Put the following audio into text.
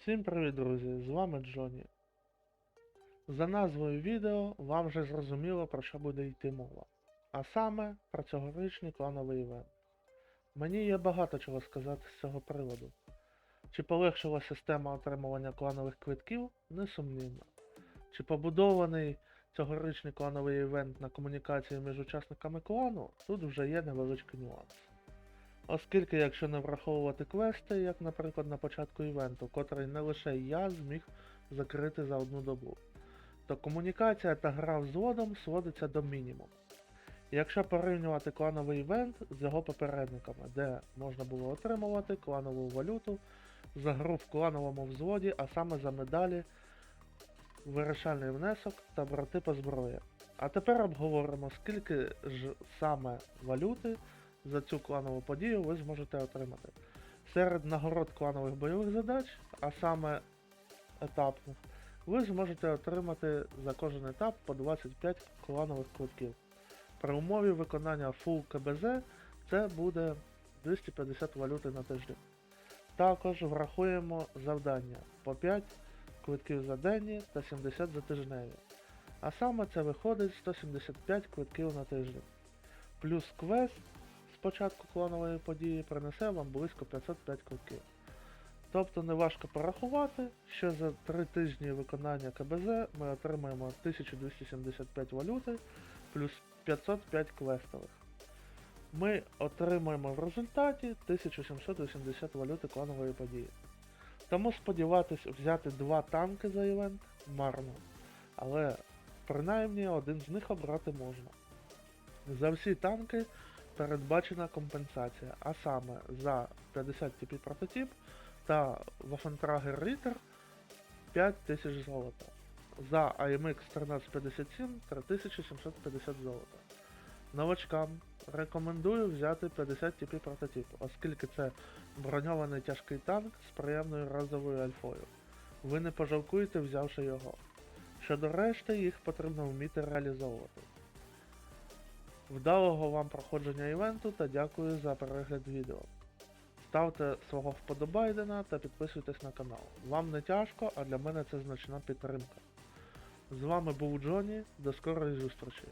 Всім привіт, друзі! З вами Джоні. За назвою відео вам вже зрозуміло про що буде йти мова. А саме про цьогорічний клановий івент. Мені є багато чого сказати з цього приводу. Чи полегшила система отримування кланових квитків? Несумнівно. Чи побудований цьогорічний клановий івент на комунікації між учасниками клану, тут вже є невеличкий нюанс. Оскільки, якщо не враховувати квести, як, наприклад, на початку івенту, котрий не лише я зміг закрити за одну добу, то комунікація та гра взводом сводиться до мінімуму. Якщо порівнювати клановий івент з його попередниками, де можна було отримувати кланову валюту за гру в клановому взводі, а саме за медалі, вирішальний внесок та брати по зброї. А тепер обговоримо, скільки ж саме валюти за цю кланову подію ви зможете отримати. Серед нагород кланових бойових задач, а саме етапних, ви зможете отримати за кожен етап по 25 кланових квитків. При умові виконання Full КБЗ це буде 250 валюти на тиждень. Також врахуємо завдання по 5 квитків за денні та 70 за тижневі. А саме це виходить 175 квитків на тиждень. Плюс квест початку кланової події принесе вам близько 505 квитків. Тобто неважко порахувати, що за 3 тижні виконання КБЗ ми отримаємо 1275 валюти плюс 505 квестових. Ми отримаємо в результаті 1780 валюти кланової події. Тому сподіватись взяти два танки за івент марно. Але принаймні один з них обрати можна. За всі танки передбачена компенсація, а саме за 50 TP прототип та Waffentrager Ritter 5000 золота. За AMX 1357 3750 золота. Новачкам рекомендую взяти 50 TP прототип, оскільки це броньований тяжкий танк з приємною разовою альфою. Ви не пожалкуєте взявши його. Щодо решти, їх потрібно вміти реалізовувати. Вдалого вам проходження івенту та дякую за перегляд відео. Ставте свого вподобайдена та підписуйтесь на канал. Вам не тяжко, а для мене це значна підтримка. З вами був Джоні, до скорої зустрічі.